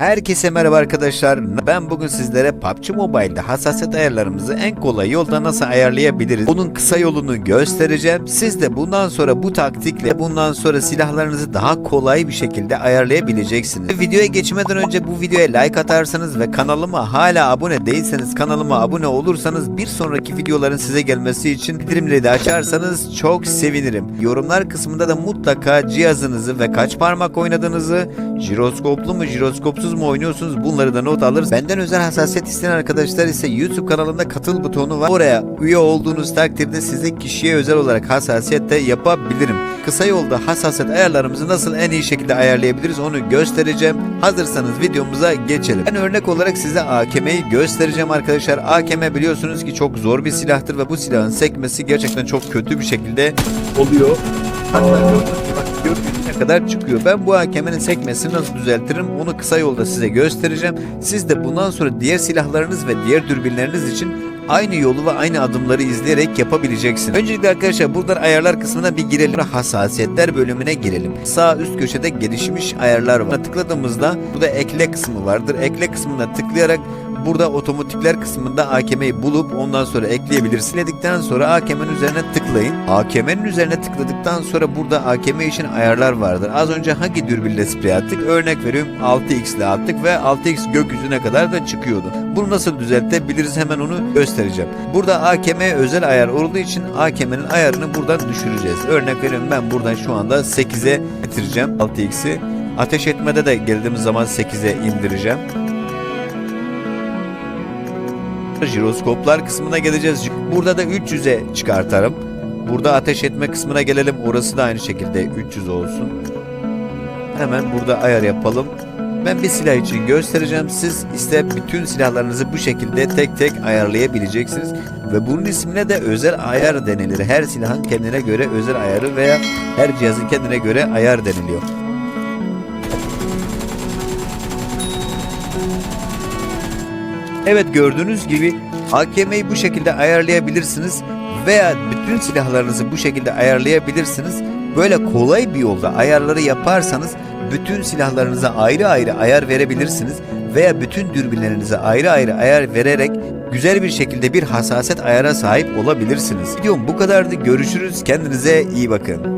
Herkese merhaba arkadaşlar. Ben bugün sizlere PUBG Mobile'de hassasiyet ayarlarımızı en kolay yolda nasıl ayarlayabiliriz? Bunun kısa yolunu göstereceğim. Siz de bundan sonra bu taktikle bundan sonra silahlarınızı daha kolay bir şekilde ayarlayabileceksiniz. Videoya geçmeden önce bu videoya like atarsanız ve kanalıma hala abone değilseniz kanalıma abone olursanız bir sonraki videoların size gelmesi için bildirimleri de açarsanız çok sevinirim. Yorumlar kısmında da mutlaka cihazınızı ve kaç parmak oynadığınızı, jiroskoplu mu jiroskopsuz mu oynuyorsunuz bunları da not alır. Benden özel hassasiyet isteyen arkadaşlar ise YouTube kanalımda katıl butonu var. Oraya üye olduğunuz takdirde size kişiye özel olarak hassasiyet de yapabilirim. Kısa yolda hassasiyet ayarlarımızı nasıl en iyi şekilde ayarlayabiliriz onu göstereceğim. Hazırsanız videomuza geçelim. Ben örnek olarak size AKM'yi göstereceğim arkadaşlar. AKM biliyorsunuz ki çok zor bir silahtır ve bu silahın sekmesi gerçekten çok kötü bir şekilde oluyor. Hatta bak gökyüzüne kadar çıkıyor. Ben bu hakemenin sekmesini nasıl düzeltirim onu kısa yolda size göstereceğim. Siz de bundan sonra diğer silahlarınız ve diğer dürbinleriniz için aynı yolu ve aynı adımları izleyerek yapabileceksiniz. Öncelikle arkadaşlar buradan ayarlar kısmına bir girelim. Hassasiyetler bölümüne girelim. Sağ üst köşede gelişmiş ayarlar var. Tıkladığımızda burada ekle kısmı vardır. Ekle kısmına tıklayarak Burada otomatikler kısmında AKM'yi bulup ondan sonra ekleyebilirsiniz. Siledikten sonra AKM'nin üzerine tıklayın. AKM'nin üzerine tıkladıktan sonra burada AKM için ayarlar vardır. Az önce hangi dürbünle sprey attık? Örnek veriyorum 6x ile attık ve 6x gökyüzüne kadar da çıkıyordu. Bunu nasıl düzeltebiliriz hemen onu göstereceğim. Burada AKM özel ayar olduğu için AKM'nin ayarını buradan düşüreceğiz. Örnek veriyorum ben buradan şu anda 8'e getireceğim 6x'i. Ateş etmede de geldiğimiz zaman 8'e indireceğim. Jiroskoplar kısmına geleceğiz. Burada da 300'e çıkartarım. Burada ateş etme kısmına gelelim. Orası da aynı şekilde 300 olsun. Hemen burada ayar yapalım. Ben bir silah için göstereceğim. Siz ise bütün silahlarınızı bu şekilde tek tek ayarlayabileceksiniz. Ve bunun ismine de özel ayar denilir. Her silahın kendine göre özel ayarı veya her cihazın kendine göre ayar deniliyor. Evet gördüğünüz gibi AKM'yi bu şekilde ayarlayabilirsiniz veya bütün silahlarınızı bu şekilde ayarlayabilirsiniz. Böyle kolay bir yolda ayarları yaparsanız bütün silahlarınıza ayrı ayrı ayar verebilirsiniz veya bütün dürbünlerinize ayrı ayrı ayar vererek güzel bir şekilde bir hassasiyet ayara sahip olabilirsiniz. Videom bu kadardı. Görüşürüz. Kendinize iyi bakın.